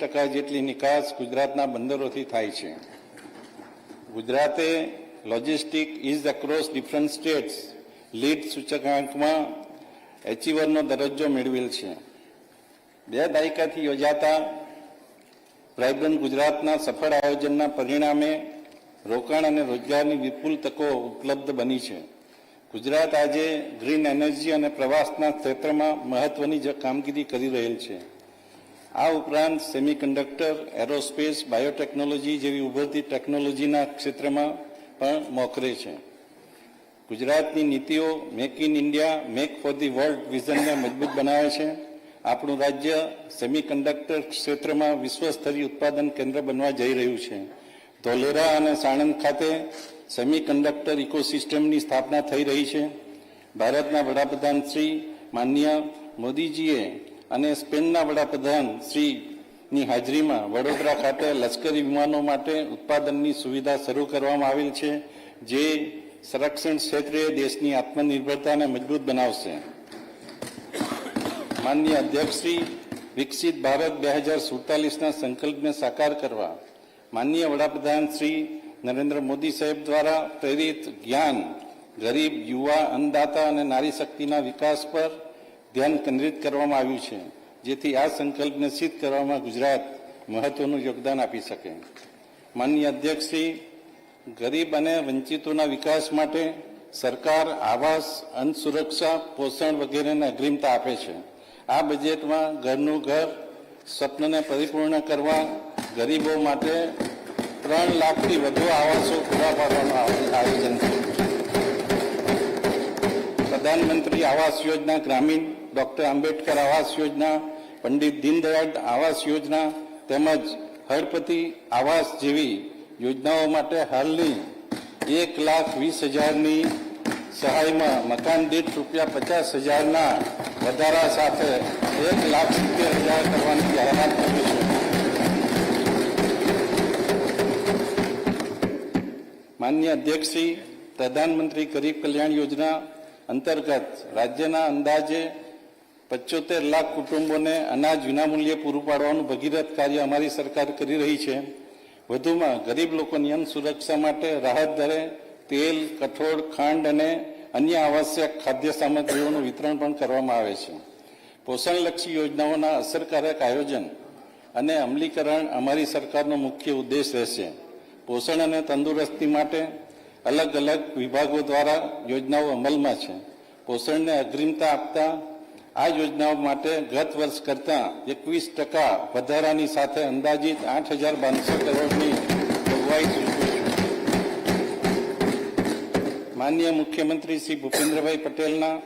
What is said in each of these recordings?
ટકા જેટલી નિકાસ ગુજરાતના બંદરોથી થાય છે. ગુજરાતે logistic ease across different states LEADS સૂચકાંકમાં એચીવરનો દરજ્જો મેળવેલ છે. બે દાયકાથી યોજાતા વાઇબ્રન્ટ ગુજરાતના સફળ આયોજનના પરિણામે રોકાણ અને રોજગારની વિપુલ તકો ઉપલબ્ધ બની છે. ગુજરાત આજે ગ્રીન એનર્જી અને પ્રવાસના ક્ષેત્રમાં મહત્વની કામગીરી કરી રહેલ છે. આ ઉપરાંત સેમિકન્ડક્ટર, એરોસ્પેસ, બાયોટેકનોલોજી જેવી ઉભરતી ટેકનોલોજીના ક્ષેત્રમાં પણ મોખરે છે. ગુજરાતની નીતિઓ make in India, make for the world વિઝનને મજબૂત બનાવે છે. આપણું રાજ્ય સેમિકન્ડક્ટર ક્ષેત્રમાં વિશ્વસ્તરીય ઉત્પાદન કેન્દ્ર બનવા જઈ રહ્યું છે. ધોલેરા અને સાણંદ ખાતે સેમિકન્ડક્ટર ઇકોસિસ્ટમની સ્થાપના થઈ રહી છે. ભારતના વડાપ્રધાન શ્રી માન્ય મોદીજીએ અને સ્પેનના વડાપ્રધાન શ્રીની હાજરીમાં વડોદરા ખાતે લશ્કરી વિમાનો માટે ઉત્પાદનની સુવિધા શરૂ કરવામાં આવેલ છે, જે સંરક્ષણ ક્ષેત્રે દેશની આત્મનિર્ભરતાને મજબૂત બનાવશે. માનનીય અધ્યક્ષશ્રી વિકસિત ભારત બે હજાર સુડતાલીસના સંકલ્પને સાકાર કરવા માનનીય વડાપ્રધાન શ્રી નરેન્દ્ર મોદી સાહેબ દ્વારા પ્રેરિત જ્ઞાન, ગરીબ, યુવા, અન્નદાતા અને નારી શક્તિના વિકાસ પર ધ્યાન કેન્દ્રિત કરવામાં આવ્યું છે, જેથી આ સંકલ્પને સિદ્ધ કરવામાં ગુજરાત મહત્વનું યોગદાન આપી શકે. માનનીય અધ્યક્ષશ્રી, ગરીબ અને વંચિતોના વિકાસ માટે સરકાર આવાસ અન્ન સુરક્ષા પોષણ વગેરેને અગ્રિમતા આપે છે. આ બજેટમાં ઘરનું ઘર, સ્વપ્નને પરિપૂર્ણ કરવા, ગરીબો માટે ત્રણ લાખથી વધુ આવાસો પૂરા પાડવાનું પ્રધાનમંત્રી આવાસ યોજના, ગ્રામીણ ડોક્ટર આંબેડકર આવાસ યોજના, પંડિત દીનદયાળ આવાસ યોજના તેમજ હળપતિ આવાસ જેવી યોજનાઓ માટે હાલની એક લાખ વીસ હજારની સહાયમાં મકાન દીઠ રૂપિયા પચાસ હજારના વધારા સાથે એક લાખ સિત્તેર હજાર કરવાની જાહેરાત કરી છે. માન્ય અધ્યક્ષશ્રી પ્રધાનમંત્રી ગરીબ કલ્યાણ યોજના અંતર્ગત રાજ્યના અંદાજે પચોતેર લાખ કુટુંબોને અનાજ વિનામૂલ્યે પૂરું પાડવાનું ભગીરથ કાર્ય અમારી સરકાર કરી રહી છે. વધુમાં ગરીબ લોકોની અન્ન સુરક્ષા માટે રાહત દરે તેલ, કઠોળ, ખાંડ અને અન્ય આવશ્યક ખાદ્ય સામગ્રીઓનું વિતરણ પણ કરવામાં આવે છે. પોષણલક્ષી યોજનાઓના અસરકારક આયોજન અને અમલીકરણ અમારી સરકારનો મુખ્ય ઉદ્દેશ રહેશે. પોષણ અને તંદુરસ્તી માટે અલગ અલગ વિભાગો દ્વારા યોજનાઓ અમલમાં છે. પોષણને અગ્રિમતા આપતા આ યોજનાઓ માટે ગત વર્ષ કરતાં એકવીસ ટકા વધારાની સાથે અંદાજિત આઠ હજાર બારસો કરોડની જોગવાઈ સૂચવી છે. મુખ્યમંત્રી શ્રી ભૂપેન્દ્રભાઈ પટેલના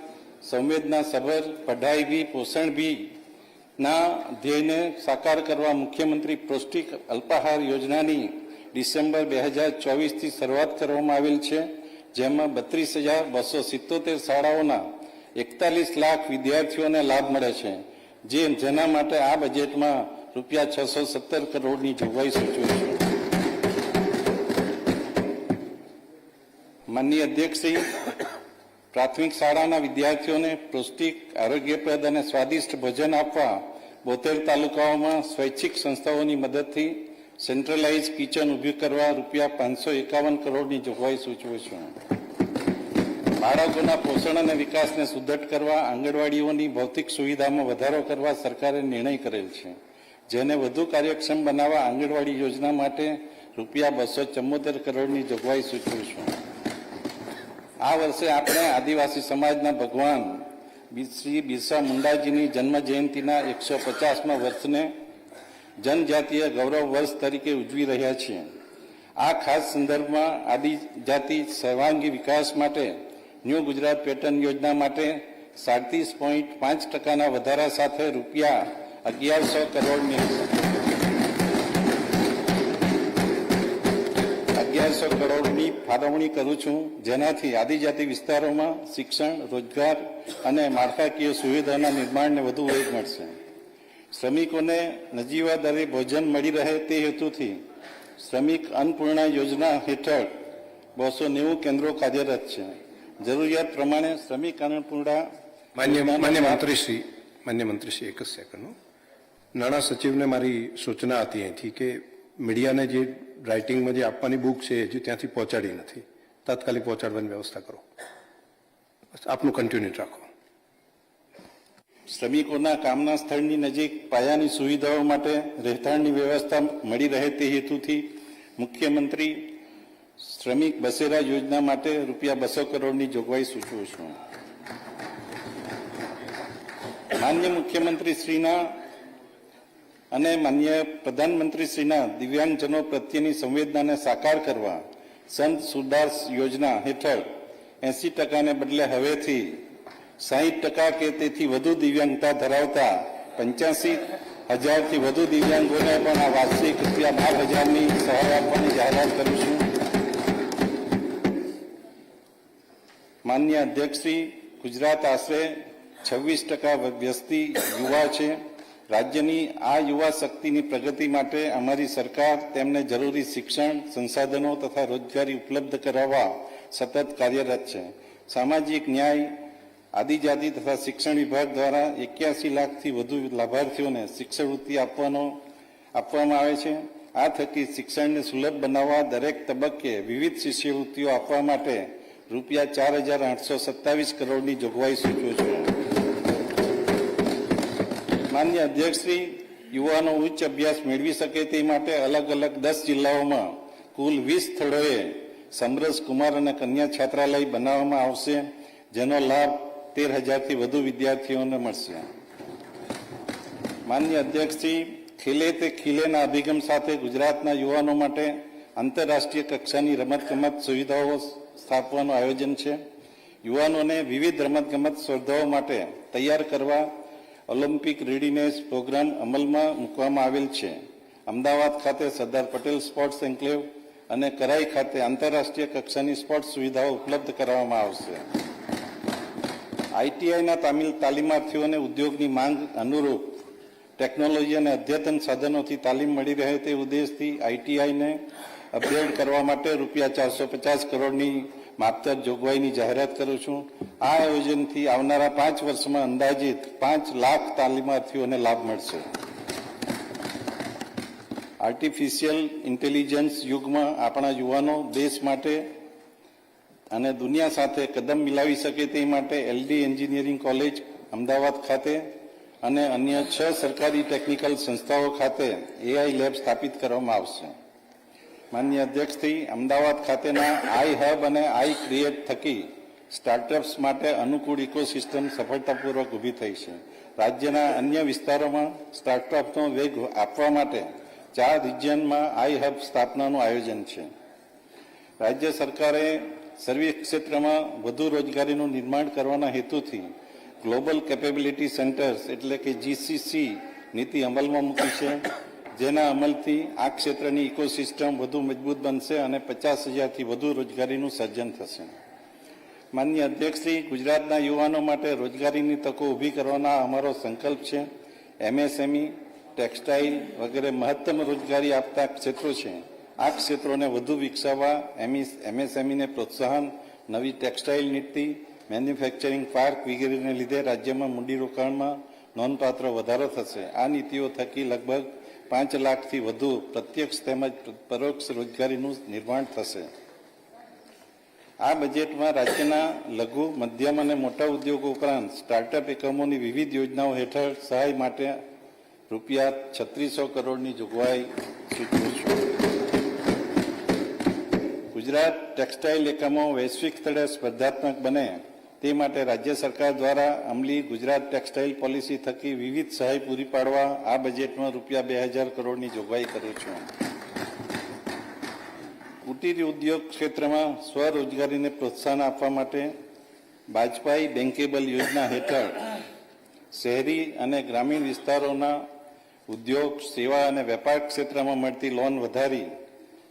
સંવેદના સભર, પઢાઈ બી, પોષણ બી ના ધ્યેયને સાકાર કરવા મુખ્યમંત્રી પૌષ્ટિક અલ્પાહાર યોજનાની ડિસેમ્બર બે હજાર ચોવીસથી શરૂઆત કરવામાં આવેલ છે, જેમાં બત્રીસ હજાર બસો સિત્તોતેર શાળાઓના એકતાલીસ લાખ વિદ્યાર્થીઓને લાભ મળે છે, જે જેના માટે આ બજેટમાં રૂપિયા છસો સત્તર કરોડની જોગવાઈ સૂચવે છે. માનનીય અધ્યક્ષશ્રી, પ્રાથમિક શાળાના વિદ્યાર્થીઓને પૌષ્ટિક, આરોગ્યપ્રદ અને સ્વાદિષ્ટ ભોજન આપવા બોતેર તાલુકાઓમાં સ્વૈચ્છિક સંસ્થાઓની મદદથી સેન્ટ્રલાઇઝ કિચન ઊભી કરવા રૂપિયા પાંચસો એકાવન કરોડની જોગવાઈ સૂચવું છું. બાળકોના પોષણ અને વિકાસને સુદ્રઢ કરવા આંગણવાડીઓની ભૌતિક સુવિધામાં વધારો કરવા સરકારે નિર્ણય કરેલ છે. જેને વધુ કાર્યક્ષમ બનાવવા આંગણવાડી યોજના માટે રૂપિયા બસો ચુમ્મોતેર કરોડની જોગવાઈ સૂચવું છું. આ વર્ષે આપણે આદિવાસી સમાજના ભગવાન શ્રી બિરસા મુંડાજીની જન્મ જયંતિના એકસો પચાસમાં વર્ષને જનજાતીય ગૌરવ વર્ષ તરીકે ઉજવી રહ્યા છીએ. આ ખાસ સંદર્ભમાં આદિજાતિ સર્વાંગી વિકાસ માટે, ન્યૂ ગુજરાત પેટર્ન યોજના માટે સાડત્રીસ પોઈન્ટ પાંચ ટકાના વધારા સાથે રૂપિયા અગિયારસો કરોડની અગિયારસો કરોડની ફાળવણી કરું છું, જેનાથી આદિજાતિ વિસ્તારોમાં શિક્ષણ, રોજગાર અને માળખાકીય સુવિધાના નિર્માણને વધુ વેગ મળશે. શ્રમિકોને નજીવા દરે ભોજન મળી રહે તે હેતુથી શ્રમિક અન્નપૂર્ણા યોજના હેઠળ બસો નેવું કેન્દ્રો કાર્યરત છે. જરૂરિયાત પ્રમાણે શ્રમિક અન્નપૂર્ણા માન્ય માન્ય મંત્રીશ્રી માન્ય મંત્રીશ્રી એક જ સેકન્ડ નાણાં સચિવને મારી સૂચના હતી અહીંથી કે મીડિયાને જે રાઇટિંગમાં જે આપવાની બુક છે હજી ત્યાંથી પહોંચાડી નથી. તાત્કાલિક પહોંચાડવાની વ્યવસ્થા કરો. આપનું કન્ટિન્યુ રાખો. શ્રમિકોના કામના સ્થળની નજીક પાયાની સુવિધાઓ માટે રહેઠાણની વ્યવસ્થા મળી રહે તે હેતુથી મુખ્યમંત્રી શ્રમિક બસેરા યોજના માટે રૂપિયા બસો કરોડની જોગવાઈ સૂચવું છું. માન્ય મુખ્યમંત્રી શ્રીના અને માન્ય પ્રધાનમંત્રી શ્રીના દિવ્યાંગજનો પ્રત્યેની સંવેદનાને સાકાર કરવા સંત સુદાસ યોજના હેઠળ એસી ટકાને બદલે હવેથી સાહીઠ ટકા કે તેથી વધુ દિવ્યાંગતા ધરાવતા પંચ્યાસી હજારથી વધુ દિવ્યાંગોને પણ આ વાર્ષિક રૂપિયા બાર હજારની સહાય આપવાની જાહેરાત કરીશું માન્ય અધ્યક્ષશ્રી, ગુજરાત આશરે છવ્વીસ ટકા વ્યસ્તી યુવા છે. રાજ્યની આ યુવા શક્તિની પ્રગતિ માટે અમારી સરકાર તેમને જરૂરી શિક્ષણ, સંસાધનો તથા રોજગારી ઉપલબ્ધ કરાવવા સતત કાર્યરત છે. સામાજિક ન્યાય આદિજાતિ તથા શિક્ષણ વિભાગ દ્વારા એક્યાસી લાખથી વધુ લાભાર્થીઓને શિક્ષણવૃત્તિ આપવાનો, આપવામાં આવે છે. આ થકી શિક્ષણને સુલભ બનાવવા દરેક તબક્કે વિવિધ શિષ્યવૃત્તિઓ આપવા માટે રૂપિયા ચાર હજાર આઠસો સત્તાવીસ કરોડની જોગવાઈ સૂચવું છું. માન્ય અધ્યક્ષશ્રી, યુવાનો ઉચ્ચ અભ્યાસ મેળવી શકે તે માટે અલગ અલગ દસ જિલ્લાઓમાં કુલ વીસ સ્થળોએ સમરસ કુમાર અને કન્યા છાત્રાલય બનાવવામાં આવશે, જેનો લાભ તેર હજારથી વધુ વિદ્યાર્થીઓને મળશે. માન્ય અધ્યક્ષશ્રી ખીલે તે ખીલેના અભિગમ સાથે ગુજરાતના યુવાનો માટે આંતરરાષ્ટ્રીય કક્ષાની રમતગમત સુવિધાઓ સ્થાપવાનું આયોજન છે. યુવાનોને વિવિધ રમતગમત સ્પર્ધાઓ માટે તૈયાર કરવા ઓલિમ્પિક રેડીનેસ પ્રોગ્રામ અમલમાં મૂકવામાં આવેલ છે. અમદાવાદ ખાતે સરદાર પટેલ સ્પોર્ટ્સ એન્કલેવ અને કરાઈ ખાતે આંતરરાષ્ટ્રીય કક્ષાની સ્પોર્ટ્સ સુવિધાઓ ઉપલબ્ધ કરાવવામાં આવશે. આઈટીઆઈના તામિલ તાલીમાર્થીઓને ઉદ્યોગની માંગ અનુરૂપ ટેકનોલોજી અને અદ્યતન સાધનોથી તાલીમ મળી રહે તે ઉદ્દેશથી આઈટીઆઈને અપગ્રેડ કરવા માટે રૂપિયા ચારસો પચાસ કરોડની માપતર જોગવાઈની જાહેરાત કરું છું. આ આયોજનથી આવનારા પાંચ વર્ષમાં અંદાજિત પાંચ લાખ તાલીમાર્થીઓને લાભ મળશે. આર્ટિફિશિયલ ઇન્ટેલિજન્સ યુગમાં આપણા યુવાનો દેશ માટે અને દુનિયા સાથે કદમ મિલાવી શકે તે માટે એલડી એન્જિનિયરિંગ કોલેજ અમદાવાદ ખાતે અને અન્ય છ સરકારી ટેકનિકલ સંસ્થાઓ ખાતે એઆઈ લેબ સ્થાપિત કરવામાં આવશે. માન્ય અધ્યક્ષથી અમદાવાદ ખાતેના આઈ હબ અને આઈ ક્રિએટ થકી સ્ટાર્ટઅપ્સ માટે અનુકૂળ ઇકોસિસ્ટમ સફળતાપૂર્વક ઊભી થઈ છે. રાજ્યના અન્ય વિસ્તારોમાં સ્ટાર્ટઅપનો વેગ આપવા માટે ચાર રિજિયનમાં આઈ હબ સ્થાપનાનું આયોજન છે. રાજ્ય સરકારે સર્વિસ ક્ષેત્રમાં વધુ રોજગારીનું નિર્માણ કરવાના હેતુથી ગ્લોબલ કેપેબિલિટી સેન્ટર્સ એટલે કે જીસીસી નીતિ અમલમાં મૂકી છે. જેના અમલથી આ ક્ષેત્રની ઇકોસિસ્ટમ વધુ મજબૂત બનશે અને પચાસ હજારથી વધુ રોજગારીનું સર્જન થશે. માન્ય અધ્યક્ષશ્રી, ગુજરાતના યુવાનો માટે રોજગારીની તકો ઊભી કરવાના અમારો સંકલ્પ છે. એમએસએમઈ ટેક્સટાઇલ વગેરે મહત્તમ રોજગારી આપતા ક્ષેત્રો છે. આ ક્ષેત્રોને વધુ વિકસાવવા એમએસએમઈને પ્રોત્સાહન, નવી ટેક્સટાઇલ નીતિ, મેન્યુફેક્ચરિંગ પાર્ક વગેરેને લીધે રાજ્યમાં મૂડીરોકાણમાં નોંધપાત્ર વધારો થશે. આ નીતિઓ થકી લગભગ પાંચ લાખથી વધુ પ્રત્યક્ષ તેમજ પરોક્ષ રોજગારીનું નિર્માણ થશે. આ બજેટમાં રાજ્યના લઘુ, મધ્યમ અને મોટા ઉદ્યોગો ઉપરાંત સ્ટાર્ટઅપ એકમોની વિવિધ યોજનાઓ હેઠળ સહાય માટે રૂપિયા છત્રીસો કરોડની જોગવાઈ સૂચવું છું. ગુજરાત ટેક્સટાઇલ એકમો વૈશ્વિક સ્તરે સ્પર્ધાત્મક બને તે માટે રાજ્ય સરકાર દ્વારા અમલી ગુજરાત ટેક્સટાઇલ પોલિસી થકી વિવિધ સહાય પૂરી પાડવા આ બજેટમાં રૂપિયા બે હજાર કરોડની જોગવાઈ કરું છું. કુટીર ઉદ્યોગ ક્ષેત્રમાં સ્વરોજગારીને પ્રોત્સાહન આપવા માટે વાજપાઈ બેન્કેબલ યોજના હેઠળ શહેરી અને ગ્રામીણ વિસ્તારોના ઉદ્યોગ, સેવા અને વેપાર ક્ષેત્રમાં મળતી લોન વધારી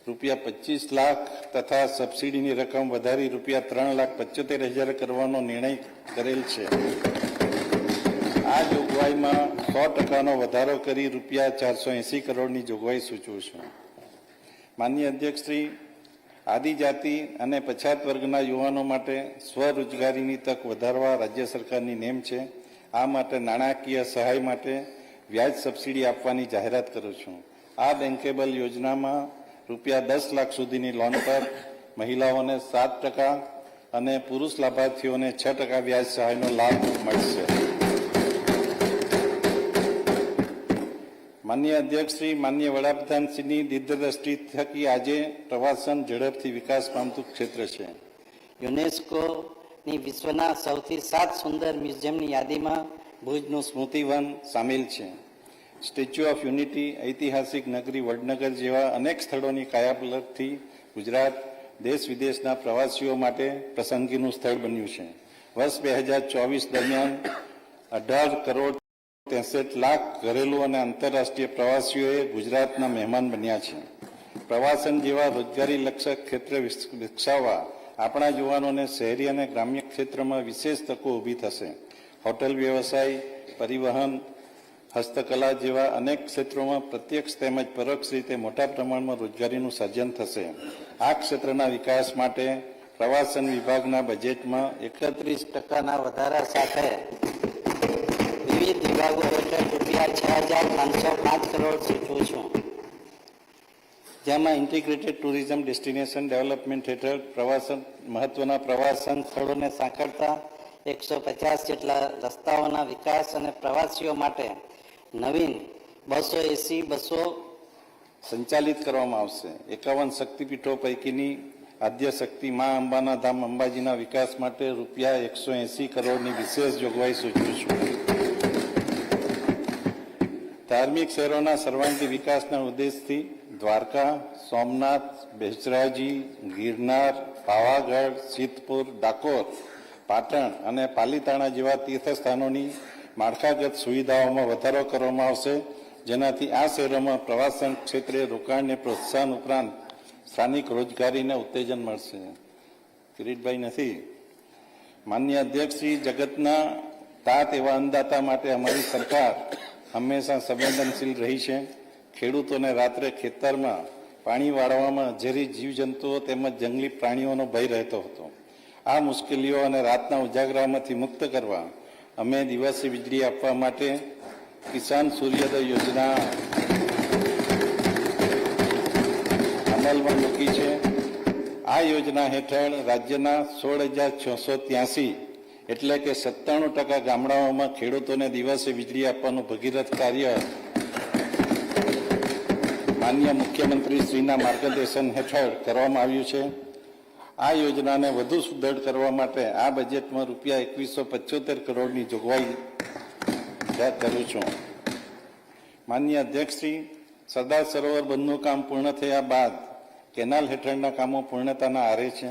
રૂપિયા પચીસ લાખ તથા સબસિડીની રકમ વધારી રૂપિયા ત્રણ લાખ પંચોતેર હજાર કરવાનો નિર્ણય કરેલ છે. આ જોગવાઈમાં સો ટકાનો વધારો કરી રૂપિયા ચારસો એંસી કરોડની જોગવાઈ સૂચવું છું. માન્ય અધ્યક્ષશ્રી આદિજાતિ અને પછાત વર્ગના યુવાનો માટે સ્વરોજગારીની તક વધારવા રાજ્ય સરકારની નેમ છે. આ માટે નાણાકીય સહાય માટે વ્યાજ સબસિડી આપવાની જાહેરાત કરું છું. આ બેન્કેબલ યોજનામાં રૂપિયા દસ લાખ સુધીની લોન પર મહિલાઓને સાત ટકા અને પુરુષ લાભાર્થીઓને છ ટકા વ્યાજ સહાયનો લાભ મળશે. માન્ય અધ્યક્ષશ્રી માન્ય વડાપ્રધાનશ્રીની દીર્ઘદ્રષ્ટિ થકી આજે પ્રવાસન ઝડપથી વિકાસ પામતું ક્ષેત્ર છે. યુનેસ્કોની વિશ્વના સૌથી સાત સુંદર મ્યુઝિયમની યાદીમાં ભુજનું સ્મૃતિવન સામેલ છે. સ્ટેચ્યુ ઓફ યુનિટી, ઐતિહાસિક નગરી વડનગર જેવા અનેક સ્થળોની કાયાપલટથી ગુજરાત, દેશ વિદેશના પ્રવાસીઓ માટે પસંદગીનું સ્થળ બન્યું છે. વર્ષ બે હજાર ચોવીસ દરમિયાન અઢાર કરોડ ત્રેસઠ લાખ ઘરેલુ અને આંતરરાષ્ટ્રીય પ્રવાસીઓએ ગુજરાતના મહેમાન બન્યા છે. પ્રવાસન જેવા રોજગારી લક્ષક ક્ષેત્ર વિકસાવવા આપણા યુવાનોને શહેરી અને ગ્રામ્ય ક્ષેત્રમાં વિશેષ તકો ઊભી થશે. હોટેલ વ્યવસાય, પરિવહન હસ્તકલા જેવા અનેક ક્ષેત્રોમાં પ્રત્યક્ષ તેમજ પરોક્ષ રીતે મોટા પ્રમાણમાં રોજગારીનું સર્જન થશે. આ ક્ષેત્રના વિકાસ માટે પ્રવાસન વિભાગના બજેટમાં એકત્રીસ ટકાના વધારા સાથે વિવિધ વિભાગો હેઠળ રૂપિયા છ હજાર પાંચસો પાંચ કરોડ સૂચવું છું. જેમાં ઇન્ટિગ્રેટેડ ટુરિઝમ ડેસ્ટિનેશન ડેવલપમેન્ટ હેઠળ પ્રવાસન, મહત્વના પ્રવાસન સ્થળોને સાંકળતા એકસો પચાસ જેટલા રસ્તાઓના વિકાસ અને પ્રવાસીઓ માટે નવીન બસો એસી, બસો સંચાલિત કરવામાં આવશે. એકાવન શક્તિપીઠો પૈકીની આદ્ય શક્તિ મા અંબાના ધામ અંબાજીના વિકાસ માટે રૂપિયા એકસો એંસી કરોડની વિશેષ જોગવાઈ સૂચવું છું. ધાર્મિક શહેરોના સર્વાંગી વિકાસના ઉદ્દેશથી દ્વારકા, સોમનાથ બેચરાજી ગિરનાર, પાવાગઢ, સિદ્ધપુર, ડાકોર, પાટણ અને પાલીતાણા જેવા તીર્થસ્થાનોની માળખાગત સુવિધાઓમાં વધારો કરવામાં આવશે. જેનાથી આ શહેરોમાં પ્રવાસન ક્ષેત્રે રોકાણને પ્રોત્સાહન ઉપરાંત સ્થાનિક રોજગારીને ઉત્તેજન મળશે. કિરીટભાઈ નથી. માન્ય અધ્યક્ષશ્રી જગતના તાત એવા અન્નદાતા માટે અમારી સરકાર હંમેશા સંવેદનશીલ રહી છે. ખેડૂતોને રાત્રે ખેતરમાં પાણી વાળવામાં ઝેરી જીવજંતુઓ તેમજ જંગલી પ્રાણીઓનો ભય રહેતો હતો. આ મુશ્કેલીઓ અને રાતના ઉજાગરામાંથી મુક્ત કરવા અમે દિવસે વીજળી આપવા માટે કિસાન સૂર્યોદય યોજના અમલમાં મૂકી છે. આ યોજના હેઠળ રાજ્યના સોળ હજાર છસો ત્યાસી એટલે કે સત્તાણું ટકા ગામડાઓમાં ખેડૂતોને દિવસે વીજળી આપવાનું ભગીરથ કાર્ય માન્ય મુખ્યમંત્રી શ્રીના માર્ગદર્શન હેઠળ કરવામાં આવ્યું છે. આ યોજનાને વધુ સુદૃઢ કરવા માટે આ બજેટમાં રૂપિયા એકવીસો પચોતેર કરોડની જોગવાઈ કરું છું. માન્ય અધ્યક્ષશ્રી, સરદાર સરોવર બંધનું કામ પૂર્ણ થયા બાદ કેનાલ હેઠળના કામો પૂર્ણતાના આરે છે.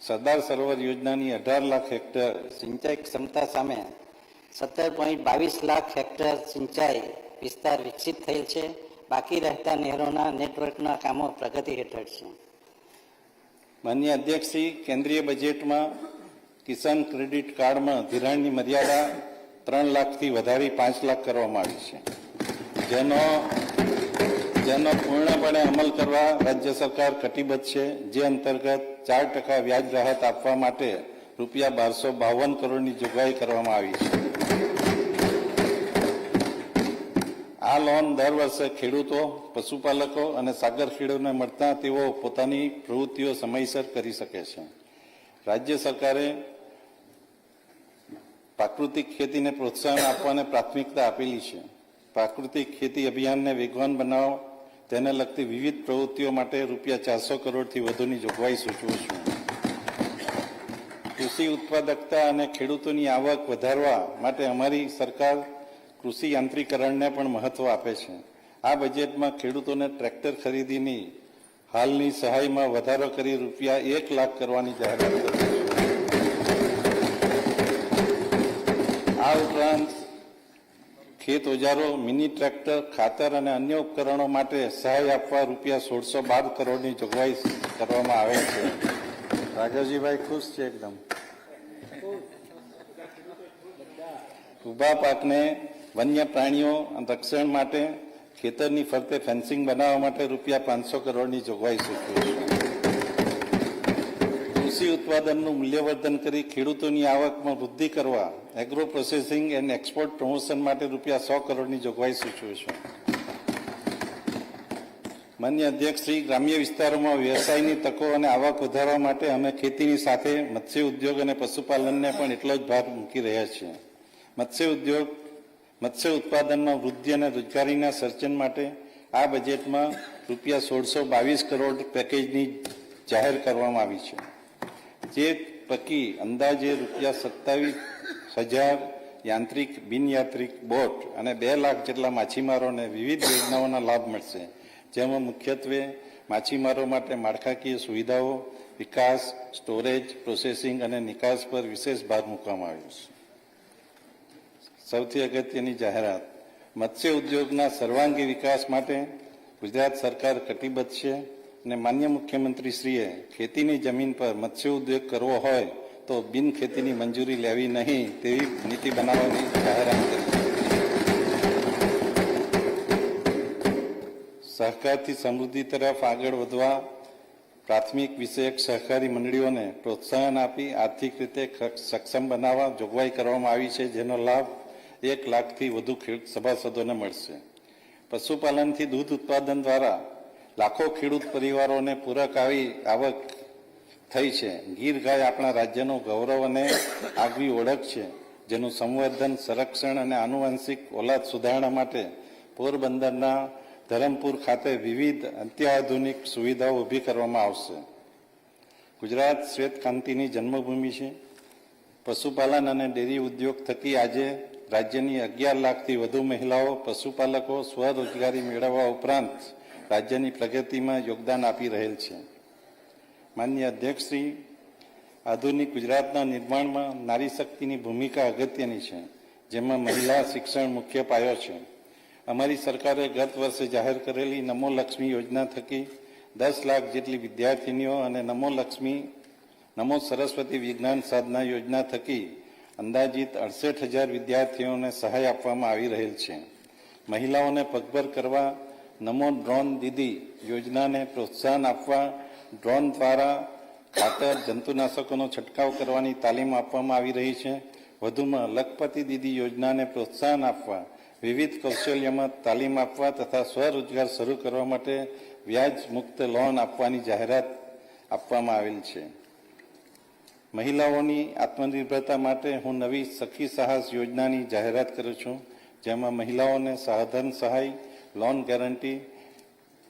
સરદાર સરોવર યોજનાની અઢાર લાખ હેક્ટર સિંચાઈ ક્ષમતા સામે સત્તર પોઈન્ટ બાવીસ લાખ હેક્ટર સિંચાઈ વિસ્તાર વિકસિત થયેલ છે. બાકી રહેતા નહેરોના નેટવર્કના કામો પ્રગતિ હેઠળ છે. માન્ય અધ્યક્ષશ્રી કેન્દ્રીય બજેટમાં કિસાન ક્રેડિટ કાર્ડમાં ધિરાણની મર્યાદા ત્રણ લાખથી વધારી પાંચ લાખ કરવામાં આવી છે. જેનો જેનો પૂર્ણપણે અમલ કરવા રાજ્ય સરકાર કટિબદ્ધ છે. જે અંતર્ગત ચાર ટકા વ્યાજ રાહત આપવા માટે રૂપિયા બારસો બાવન કરોડની જોગવાઈ કરવામાં આવી છે. આ લોન દર વર્ષે ખેડૂતો, પશુપાલકો અને સાગર ખેડૂતોને મળતા તેઓ પોતાની પ્રવૃત્તિઓ સમયસર કરી શકે છે. રાજ્ય સરકારે પ્રાકૃતિક ખેતીને પ્રોત્સાહન આપવાને પ્રાથમિકતા આપેલી છે. પ્રાકૃતિક ખેતી અભિયાનને વેગવાન બનાવો, તેને લગતી વિવિધ પ્રવૃત્તિઓ માટે રૂપિયા ચારસો કરોડથી વધુની જોગવાઈ સૂચવું છું. કૃષિ ઉત્પાદકતા અને ખેડૂતોની આવક વધારવા માટે અમારી સરકાર કૃષિ યાંત્રિકરણને પણ મહત્વ આપે છે. આ બજેટમાં ખેડૂતોને ટ્રેક્ટર ખરીદીની હાલની સહાયમાં વધારો કરી રૂપિયા એક લાખ કરવાની જાહેરાત છે. આ ઉપરાંત ખેત ઓજારો, મિની ટ્રેક્ટર ખાતર અને અન્ય ઉપકરણો માટે સહાય આપવા રૂપિયા સોળસો બાર કરોડની જોગવાઈ કરવામાં આવે છે. રાઘવજીભાઈ ખુશ છે એકદમ. ઊભા પાકને વન્ય પ્રાણીઓ રક્ષણ માટે ખેતરની ફરતે ફેન્સિંગ બનાવવા માટે રૂપિયા પાંચસો કરોડની જોગવાઈ સૂચવી કૃષિ ઉત્પાદનનું મૂલ્યવર્ધન કરી ખેડૂતોની આવકમાં વૃદ્ધિ કરવા agro processing and export promotion માટે રૂપિયા સો કરોડની જોગવાઈ સૂચવું છું. માન્ય અધ્યક્ષ શ્રી, ગ્રામ્ય વિસ્તારોમાં વ્યવસાયની તકો અને આવક વધારવા માટે અમે ખેતીની સાથે મત્સ્ય ઉદ્યોગ અને પશુપાલનને પણ એટલો જ ભાર મૂકી રહ્યા છીએ. મત્સ્ય ઉદ્યોગ મત્સ્ય ઉત્પાદનમાં વૃદ્ધિ અને રોજગારીના સર્જન માટે આ બજેટમાં રૂપિયા સોળસો બાવીસ કરોડ પેકેજની જાહેર કરવામાં આવી છે. જે પૈકી અંદાજે રૂપિયા સત્તાવીસ હજાર યાંત્રિક બિનયાંત્રિક બોટ અને બે લાખ જેટલા માછીમારોને વિવિધ યોજનાઓના લાભ મળશે, જેમાં મુખ્યત્વે માછીમારો માટે માળખાકીય સુવિધાઓ, વિકાસ, સ્ટોરેજ, પ્રોસેસિંગ અને નિકાસ પર વિશેષ ભાર મૂકવામાં આવ્યો છે. સૌથી અગત્યની જાહેરાત. મત્સ્ય ઉદ્યોગના સર્વાંગી વિકાસ માટે ગુજરાત સરકાર કટિબદ્ધ છે અને માન્ય મુખ્યમંત્રીશ્રીએ ખેતીની જમીન પર મત્સ્ય ઉદ્યોગ કરવો હોય તો બિન ખેતીની મંજૂરી લેવી નહીં તેવી નીતિ બનાવવાની જાહેરાત કરી સહકારથી સમૃદ્ધિ તરફ આગળ વધવા, પ્રાથમિક વિષયક સહકારી મંડળીઓને પ્રોત્સાહન આપી, આર્થિક રીતે સક્ષમ બનાવવા જોગવાઈ કરવામાં આવી છે જેનો લાભ એક લાખથી વધુ ખેડૂત સભાસદોને મળશે. પશુપાલનથી દૂધ ઉત્પાદન દ્વારા લાખો ખેડૂત પરિવારોને પૂરક આવી આવક થઈ છે. ગીર ગાય આપણા રાજ્યનું ગૌરવ અને આગવી ઓળખ છે, જેનું સંવર્ધન, સંરક્ષણ અને આનુવંશિક ઓલાદ સુધારણા માટે પોરબંદરના ધરમપુર ખાતે વિવિધ અત્યાધુનિક સુવિધાઓ ઊભી કરવામાં આવશે. ગુજરાત શ્વેત ક્રાંતિની જન્મભૂમિ છે. પશુપાલન અને ડેરી ઉદ્યોગ થકી આજે રાજ્યની અગિયાર લાખથી વધુ મહિલાઓ પશુપાલકો સ્વરોજગારી મેળવવા ઉપરાંત રાજ્યની પ્રગતિમાં યોગદાન આપી રહેલ છે. માન્ય અધ્યક્ષશ્રી, આધુનિક ગુજરાતના નિર્માણમાં નારી શક્તિની ભૂમિકા અગત્યની છે, જેમાં મહિલા શિક્ષણ મુખ્ય પાયો છે. અમારી સરકારે ગત વર્ષે જાહેર કરેલી નમો લક્ષ્મી યોજના થકી દસ લાખ જેટલી વિદ્યાર્થીનીઓ અને નમો લક્ષ્મી, નમો સરસ્વતી વિજ્ઞાન સાધના યોજના થકી અંદાજિત અડસઠ હજાર વિદ્યાર્થીઓને સહાય આપવામાં આવી રહેલ છે. મહિલાઓને પગભર કરવા નમો ડ્રોન દીદી યોજનાને પ્રોત્સાહન આપવા ડ્રોન દ્વારા ખાતર જંતુનાશકોનો છંટકાવ કરવાની તાલીમ આપવામાં આવી રહી છે. વધુમાં લખપતિ દીદી યોજનાને પ્રોત્સાહન આપવા, વિવિધ કૌશલ્યમાં તાલીમ આપવા તથા સ્વરોજગાર શરૂ કરવા માટે વ્યાજ મુક્ત લોન આપવાની જાહેરાત આપવામાં આવેલ છે. મહિલાઓની આત્મનિર્ભરતા માટે હું નવી સખી સાહસ યોજનાની જાહેરાત કરું છું, જેમાં મહિલાઓને સાધન સહાય, લોન ગેરંટી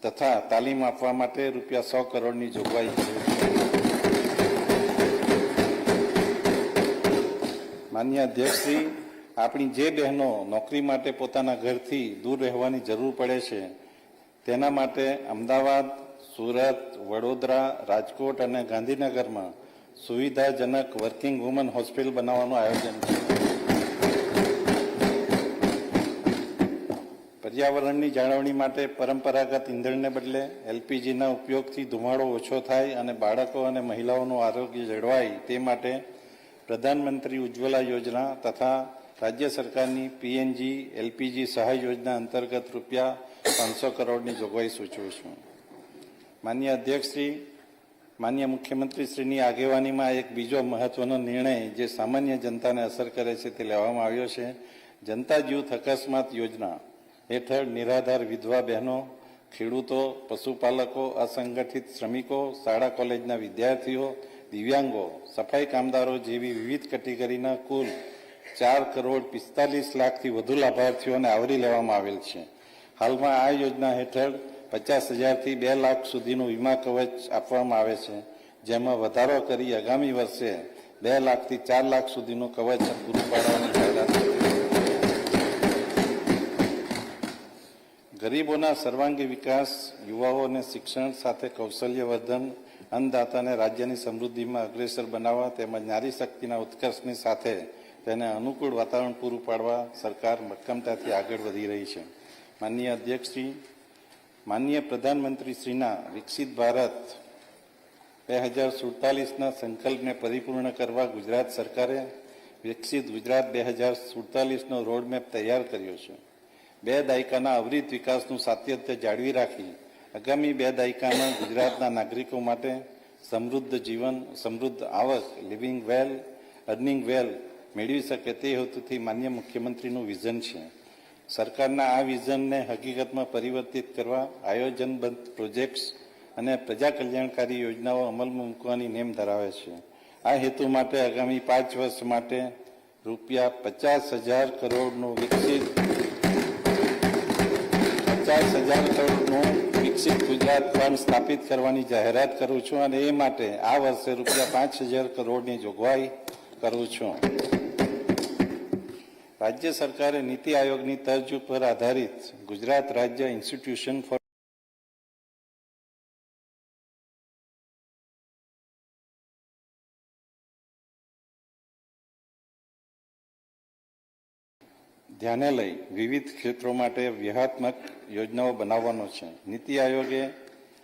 તથા તાલીમ આપવા માટે રૂપિયા સો કરોડની જોગવાઈ છે. માન્ય અધ્યક્ષશ્રી, આપણી જે બહેનો નોકરી માટે પોતાના ઘરથી દૂર રહેવાની જરૂર પડે છે, તેના માટે અમદાવાદ, સુરત, વડોદરા, રાજકોટ અને ગાંધીનગરમાં સુવિધાજનક વર્કિંગ વુમન હોસ્પિટલ બનાવવાનું આયોજન છે. પર્યાવરણની જાળવણી માટે પરંપરાગત ઈંધણને બદલે એલપીજીના ઉપયોગથી ધુમાડો ઓછો થાય અને બાળકો અને મહિલાઓનું આરોગ્ય જળવાય તે માટે પ્રધાનમંત્રી ઉજ્જવલા યોજના તથા રાજ્ય સરકારની પીએનજી એલપીજી સહાય યોજના અંતર્ગત રૂપિયા પાંચસો કરોડની જોગવાઈ સૂચવું છું. માન્ય અધ્યક્ષશ્રી માન્ય મુખ્યમંત્રીશ્રીની આગેવાનીમાં એક બીજો મહત્વનો નિર્ણય જે સામાન્ય જનતાને અસર કરે છે તે લેવામાં આવ્યો છે. જનતા જૂથ અકસ્માત યોજના હેઠળ નિરાધાર વિધવા બહેનો, ખેડૂતો, પશુપાલકો, અસંગઠિત શ્રમિકો, શાળા કોલેજના વિદ્યાર્થીઓ, દિવ્યાંગો, સફાઈ કામદારો જેવી વિવિધ કેટેગરીના કુલ ચાર કરોડ પિસ્તાલીસ લાખથી વધુ લાભાર્થીઓને આવરી લેવામાં આવેલ છે. હાલમાં આ યોજના હેઠળ પચાસ હજારથી બે લાખ સુધીનું વીમા કવચ આપવામાં આવે છે, જેમાં વધારો કરી આગામી વર્ષે બે લાખથી ચાર લાખ સુધીનું કવચ પૂરું પાડવાની જાહેરાત ગરીબોના સર્વાંગી વિકાસ યુવાઓને શિક્ષણ સાથે કૌશલ્યવર્ધન, અન્નદાતાને રાજ્યની સમૃદ્ધિમાં અગ્રેસર બનાવવા તેમજ નારી શક્તિના ઉત્કર્ષની સાથે તેને અનુકૂળ વાતાવરણ પૂરું પાડવા સરકાર મક્કમતાથી આગળ વધી રહી છે. માનનીય અધ્યક્ષશ્રી માનનીય પ્રધાનમંત્રીશ્રીના વિકસિત ભારત બે હજાર સુડતાલીસના સંકલ્પને પરિપૂર્ણ કરવા ગુજરાત સરકારે વિકસિત ગુજરાત બે હજાર સુડતાલીસનો રોડમેપ તૈયાર કર્યો છે. બે દાયકાના અવિરત વિકાસનું સાતત્ય જાળવી રાખી આગામી બે દાયકામાં ગુજરાતના નાગરિકો માટે સમૃદ્ધ જીવન, સમૃદ્ધ આવક લિવિંગ વેલ અર્નિંગ વેલ મેળવી શકે તે હેતુથી માન્ય મુખ્યમંત્રીનું વિઝન છે. સરકારના આ વિઝનને હકીકતમાં પરિવર્તિત કરવા, આયોજનબદ્ધ પ્રોજેક્ટ્સ અને પ્રજા કલ્યાણકારી યોજનાઓ અમલમાં મૂકવાની નેમ ધરાવે છે. આ હેતુ માટે આગામી પાંચ વર્ષ માટે રૂપિયા પચાસ હજાર કરોડનું વિકસિત, પચાસ હજાર કરોડનું વિકસિત ગુજરાત ફંડ સ્થાપિત કરવાની જાહેરાત કરું છું અને એ માટે આ વર્ષે રૂપિયા પાંચ હજાર કરોડની જોગવાઈ કરું છું. રાજ્ય સરકારે નીતિ આયોગની તર્જ ઉપર આધારિત ગુજરાત રાજ્ય ઇન્સ્ટિટ્યુશન ફોર ધ્યાને લઈ વિવિધ ક્ષેત્રો માટે વ્યૂહાત્મક યોજનાઓ બનાવવાનો છે. નીતિ આયોગે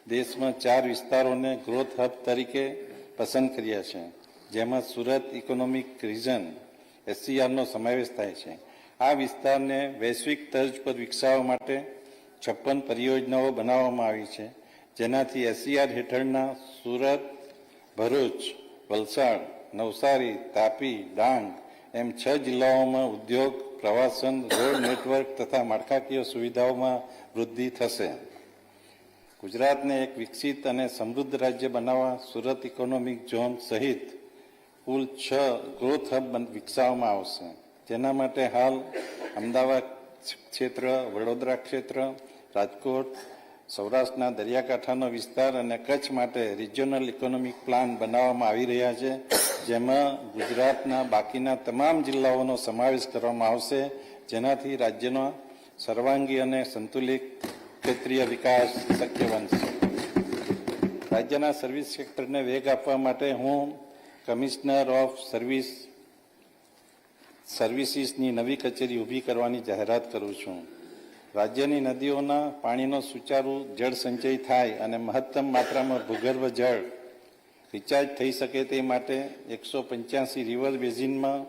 દેશમાં ચાર વિસ્તારોને ગ્રોથ હબ તરીકે પસંદ કર્યા છે, જેમાં સુરત ઇકોનોમિક રિજન એસસીઆરનો સમાવેશ થાય છે. આ વિસ્તારને વૈશ્વિક તર્જ પર વિકસાવવા માટે છપ્પન પરિયોજનાઓ બનાવવામાં આવી છે. જેનાથી એસસીઆર હેઠળના સુરત, ભરૂચ, વલસાડ, નવસારી, તાપી, ડાંગ એમ છ જિલ્લાઓમાં ઉદ્યોગ, પ્રવાસન, રોડ નેટવર્ક તથા માળખાકીય સુવિધાઓમાં વૃદ્ધિ થશે. ગુજરાતને એક વિકસિત અને સમૃદ્ધ રાજ્ય બનાવવા સુરત ઇકોનોમિક ઝોન સહિત કુલ છ ગ્રોથ હબ વિકસાવવામાં આવશે. જેના માટે હાલ અમદાવાદ ક્ષેત્ર, વડોદરા ક્ષેત્ર, રાજકોટ, સૌરાષ્ટ્રના દરિયાકાંઠાનો વિસ્તાર અને કચ્છ માટે રિજિયોનલ ઇકોનોમિક પ્લાન બનાવવામાં આવી રહ્યા છે, જેમાં ગુજરાતના બાકીના તમામ જિલ્લાઓનો સમાવેશ કરવામાં આવશે, જેનાથી રાજ્યનો સર્વાંગી અને સંતુલિત ક્ષેત્રીય વિકાસ શક્ય બનશે. રાજ્યના સર્વિસ સેક્ટરને વેગ આપવા માટે હું કમિશનર ઓફ સર્વિસ સર્વિસીસની નવી કચેરી ઊભી કરવાની જાહેરાત કરું છું. રાજ્યની નદીઓના પાણીનો સુચારુ જળ સંચય થાય અને મહત્તમ માત્રામાં ભૂગર્ભ જળ રિચાર્જ થઈ શકે તે માટે એકસો પંચ્યાસી રિવર બેઝિનમાં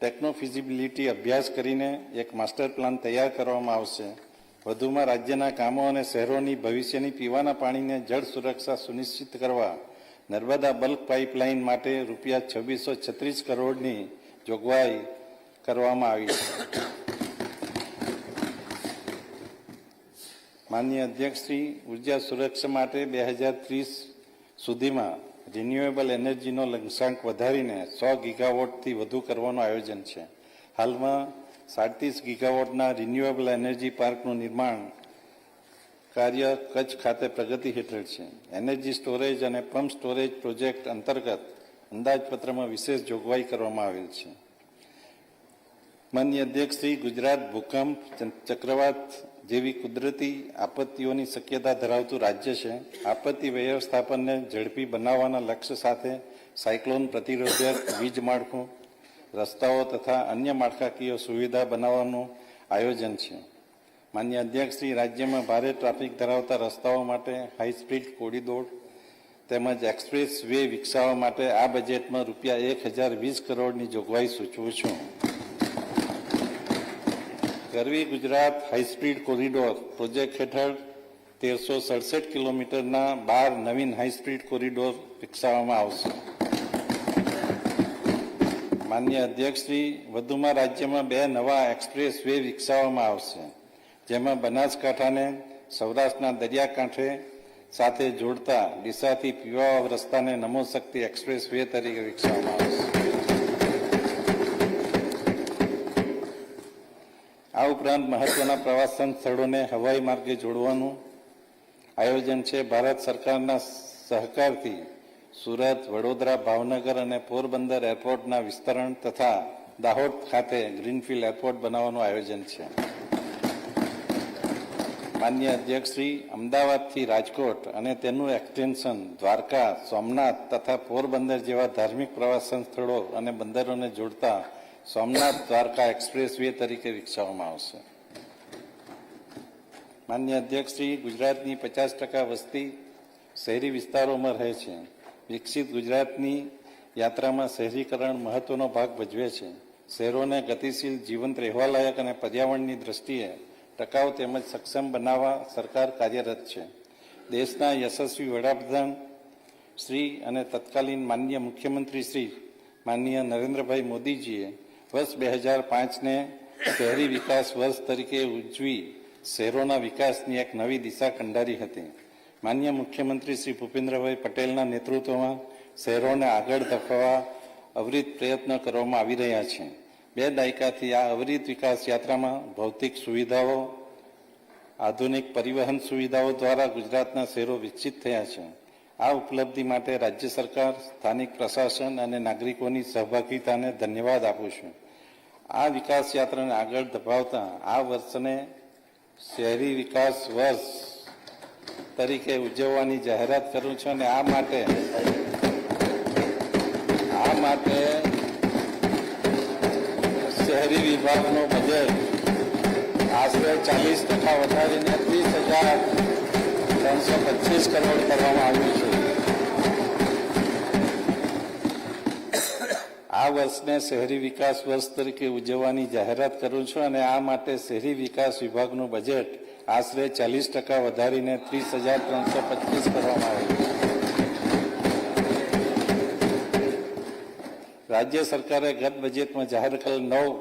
ટેકનો ફિઝિબિલિટી અભ્યાસ કરીને એક માસ્ટર પ્લાન તૈયાર કરવામાં આવશે. વધુમાં રાજ્યના ગામો અને શહેરોની ભવિષ્યની પીવાના પાણીને જળ સુરક્ષા સુનિશ્ચિત કરવા નર્મદા બલ્ક પાઇપલાઇન માટે રૂપિયા છવ્વીસો છત્રીસ કરોડની જોગવાઈ કરવામાં આવી છે. માન્ય અધ્યક્ષશ્રી ઊર્જા સુરક્ષા માટે બે હજાર ત્રીસ સુધીમાં રિન્યુએબલ એનર્જીનો લક્ષ્યાંક વધારીને સો ગીગાવોટથી વધુ કરવાનું આયોજન છે. હાલમાં સાડત્રીસ ગીગાવોટના રિન્યુએબલ એનર્જી પાર્કનું નિર્માણ કાર્ય કચ્છ ખાતે પ્રગતિ હેઠળ છે. એનર્જી સ્ટોરેજ અને પમ્પ સ્ટોરેજ પ્રોજેક્ટ અંતર્ગત અંદાજપત્રમાં વિશેષ જોગવાઈ કરવામાં આવેલ છે. માન્ય અધ્યક્ષ શ્રી ગુજરાત ભૂકંપ ચક્રવાત જેવી કુદરતી આપત્તિઓની શક્યતા ધરાવતું રાજ્ય છે. આપત્તિ વ્યવસ્થાપનને ઝડપી બનાવવાના લક્ષ્ય સાથે સાયક્લોન પ્રતિરોધક, વીજ માળખું, રસ્તાઓ તથા અન્ય માળખાકીય સુવિધા બનાવવાનું આયોજન છે. માન્ય અધ્યક્ષશ્રી રાજ્યમાં ભારે ટ્રાફિક ધરાવતા રસ્તાઓ માટે હાઈ સ્પીડ કોરિડોર તેમજ એક્સપ્રેસ વે વિકસાવવા માટે આ બજેટમાં રૂપિયા એક હજાર વીસ કરોડની જોગવાઈ સૂચવું છું. Garvi Gujarat high speed corridor project હેઠળ તેરસો સડસઠ કિલોમીટરના બાર નવીન હાઈસ્પીડ કોરિડોર વિકસાવવામાં આવશે. માન્ય અધ્યક્ષશ્રી વધુમાં રાજ્યમાં બે નવા એક્સપ્રેસ વે વિકસાવવામાં આવશે. જેમાં બનાસકાંઠાને સૌરાષ્ટ્રના દરિયાકાંઠે સાથે જોડતા ડીસાથી પીવા રસ્તાને નમો શક્તિ એક્સપ્રેસ વે તરીકે વિકસાવવામાં આવશે આ ઉપરાંત મહત્વના પ્રવાસન સ્થળોને હવાઈ માર્ગે જોડવાનું આયોજન છે. ભારત સરકારના સહકારથી સુરત, વડોદરા, ભાવનગર અને પોરબંદર એરપોર્ટના વિસ્તરણ તથા દાહોદ ખાતે ગ્રીનફિલ્ડ એરપોર્ટ બનાવવાનું આયોજન છે. માન્ય અધ્યક્ષશ્રી અમદાવાદથી રાજકોટ અને તેનું એક્સટેન્શન દ્વારકા, સોમનાથ તથા પોરબંદર જેવા ધાર્મિક પ્રવાસન સ્થળો અને બંદરોને જોડતા સોમનાથ દ્વારકા એક્સપ્રેસ વે તરીકે વિકસાવવામાં આવશે. માન્ય અધ્યક્ષશ્રી ગુજરાતની પચાસ ટકા વસ્તી શહેરી વિસ્તારોમાં રહે છે. વિકસિત ગુજરાતની યાત્રામાં શહેરીકરણ મહત્વનો ભાગ ભજવે છે. શહેરોને ગતિશીલ, જીવંત રહેવાલાયક અને પર્યાવરણની દ્રષ્ટિએ ટકાઉ તેમજ સક્ષમ બનાવવા સરકાર કાર્યરત છે. દેશના યશસ્વી વડાપ્રધાન શ્રી અને તત્કાલીન માનનીય મુખ્યમંત્રી શ્રી માનનીય નરેન્દ્રભાઈ મોદીજીએ વર્ષ બે હજાર પાંચને શહેરી વિકાસ વર્ષ તરીકે ઉજવી શહેરોના વિકાસની એક નવી દિશા કંડારી હતી. માન્ય મુખ્યમંત્રી શ્રી ભૂપેન્દ્રભાઈ પટેલના નેતૃત્વમાં શહેરોને આગળ ધપાવવા અવિરત પ્રયત્ન કરવામાં આવી રહ્યા છે. બે દાયકાથી આ અવિરત વિકાસ યાત્રામાં ભૌતિક સુવિધાઓ, આધુનિક પરિવહન સુવિધાઓ દ્વારા ગુજરાતના શહેરો વિકસિત થયા છે. આ ઉપલબ્ધિ માટે રાજ્ય સરકાર, સ્થાનિક પ્રશાસન અને નાગરિકોની સહભાગિતાને ધન્યવાદ આપું છું. આ વિકાસ યાત્રાને આગળ ધપાવતા આ વર્ષને શહેરી વિકાસ વર્ષ તરીકે ઉજવવાની જાહેરાત કરું છું અને આ માટે આ માટે શહેરી વિભાગનું બજેટ. આશરે ચાલીસ ટકા વધારીને ત્રીસ હજાર ત્રણસો પચીસ કરોડ કરવામાં આવ્યું છે. આ વર્ષને શહેરી વિકાસ વર્ષ તરીકે ઉજવવાની જાહેરાત કરું છું અને આ માટે શહેરી વિકાસ વિભાગનું બજેટ આશરે ચાલીસ ટકા વધારીને ત્રીસ હજાર ત્રણસો પચીસ કરવામાં આવ્યું છે રાજ્ય સરકારે ગત બજેટમાં જાહેર કરેલ નવ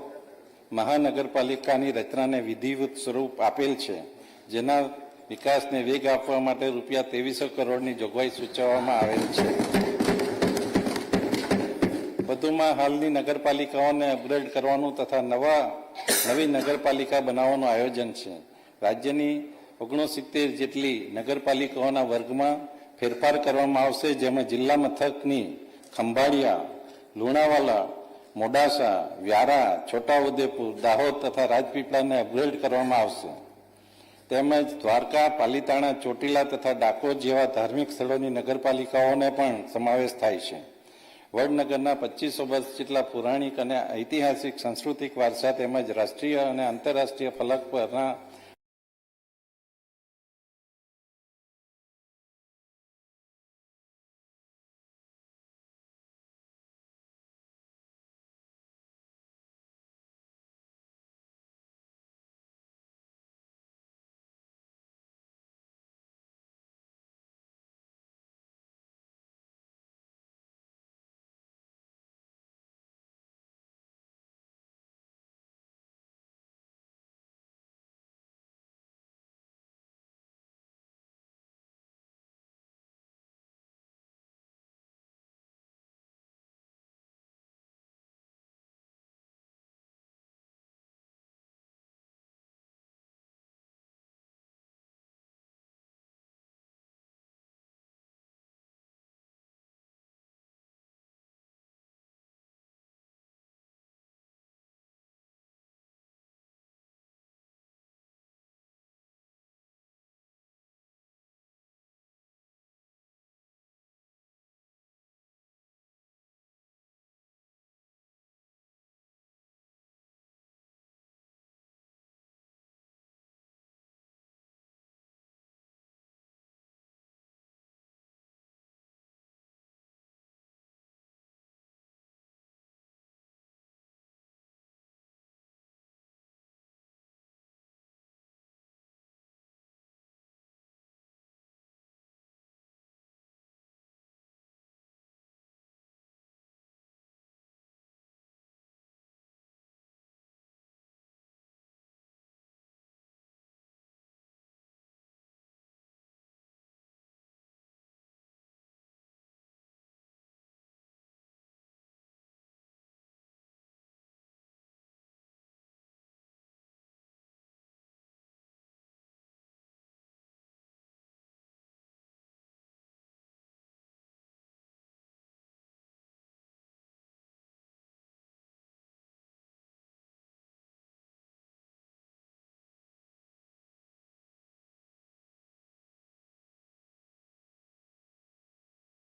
મહાનગરપાલિકાની રચનાને વિધિવત સ્વરૂપ આપેલ છે, જેના વિકાસને વેગ આપવા માટે રૂપિયા ત્રેવીસો કરોડની જોગવાઈ સૂચવવામાં આવેલ છે. વધુમાં હાલની નગરપાલિકાઓને અપગ્રેડ કરવાનું તથા નવા, નવી નગરપાલિકા બનાવવાનું આયોજન છે. રાજ્યની ઓગણસિત્તેર જેટલી નગરપાલિકાઓના વર્ગમાં ફેરફાર કરવામાં આવશે, જેમાં જિલ્લા મથકની ખંભાળિયા લુણાવાલા મોડાસા, વ્યારા, છોટાઉદેપુર, દાહોદ તથા રાજપીપળાને અપગ્રેડ કરવામાં આવશે. તેમજ દ્વારકા, પાલીતાણા, ચોટીલા તથા ડાકોર જેવા ધાર્મિક સ્થળોની નગરપાલિકાઓને પણ સમાવેશ થાય છે. વડનગરના પચીસો વર્ષ જેટલા પૌરાણિક અને ઐતિહાસિક, સાંસ્કૃતિક વારસા તેમજ રાષ્ટ્રીય અને આંતરરાષ્ટ્રીય ફલક પરના